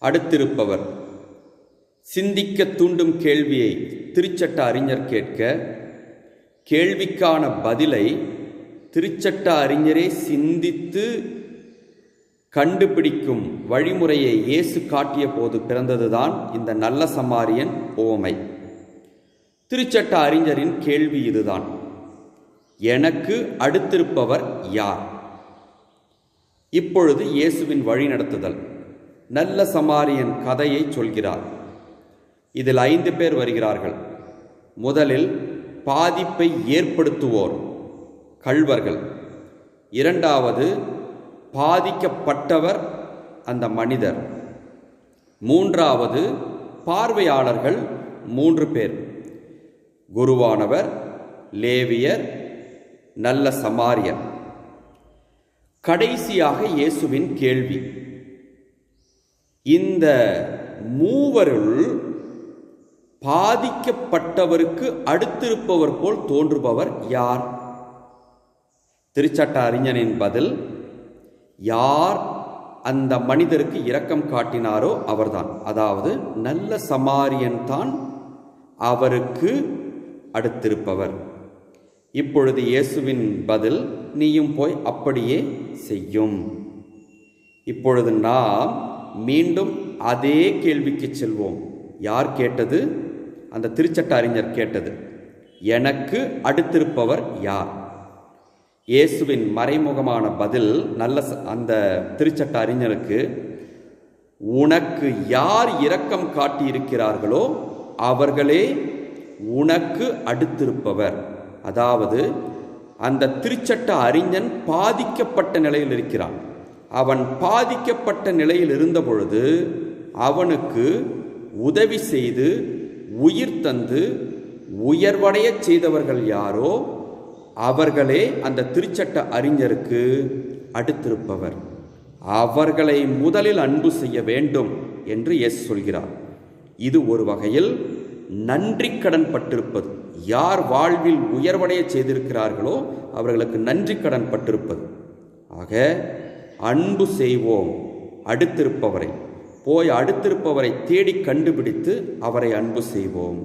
அடுத்திருப்பவர். சிந்திக்க தூண்டும் கேள்வியை திருச்சட்ட அறிஞர் கேட்க கேள்விக்கான பதிலை திருச்சட்ட அறிஞரே சிந்தித்து கண்டுபிடிக்கும் வழிமுறையை இயேசு காட்டிய போது பிறந்ததுதான் இந்த நல்ல சமாரியன் ஓமை. திருச்சட்ட அறிஞரின் கேள்வி இதுதான். எனக்கு அடுத்திருப்பவர் யார்? இப்பொழுது இயேசுவின் வழி நடத்துதல். நல்ல சமாரியன் கதையை சொல்கிறார். இதில் ஐந்து பேர் வருகிறார்கள். முதலில் பாதிப்பை ஏற்படுத்துவோர் கள்வர்கள். இரண்டாவது பாதிக்கப்பட்டவர் அந்த மனிதர். மூன்றாவது பார்வையாளர்கள் மூன்று பேர். குருவானவர் லேவியர் நல்ல சமாரியர் கடைசியாக இயேசுவின் கேள்வி. இந்த மூவருள் பாதிக்கப்பட்டவருக்கு அடுத்திருப்பவர் போல் தோன்றுபவர் யார்? திருச்சட்ட அறிஞனின் பதில் யார் அந்த மனிதருக்கு இரக்கம் காட்டினாரோ அவர்தான். அதாவது நல்ல சமாரியன் தான் அவருக்கு அடுத்திருப்பவர். இப்பொழுது இயேசுவின் பதில் நீயும் போய் அப்படியே செய்யும். இப்பொழுது நாம் மீண்டும் அதே கேள்விக்கு செல்வோம். யார் கேட்டது? அந்த திருச்சட்ட அறிஞர் கேட்டது. எனக்கு அடுத்திருப்பவர் யார்? இயேசுவின் மறைமுகமான பதில் நல்ல ச- அந்த திருச்சட்ட அறிஞருக்கு உனக்கு யார் இரக்கம் காட்டியிருக்கிறார்களோ அவர்களே உனக்கு அடுத்திருப்பவர். அதாவது அந்த திருச்சட்ட அறிஞன் பாதிக்கப்பட்ட நிலையில் இருக்கிறான். அவன் பாதிக்கப்பட்ட நிலையில் இருந்த பொழுது அவனுக்கு உதவி செய்து உயிர் தந்து உயர்வடையச் செய்தவர்கள் யாரோ அவர்களே அந்த திருச்சட்ட அறிஞருக்கு அடுத்திருப்பவர். அவர்களை முதலில் அன்பு செய்ய வேண்டும் என்று எஸ் சொல்கிறார். இது ஒரு வகையில் நன்றி கடன் பட்டிருப்பது. யார் வாழ்வில் உயர்வடைய செய்திருக்கிறார்களோ அவர்களுக்கு நன்றி கடன் பட்டிருப்பது. ஆக அன்பு செய்வோம் அடுத்திருப்பவரை. போய் அடுத்திருப்பவரை தேடி கண்டுபிடித்து அவரை அன்பு செய்வோம்.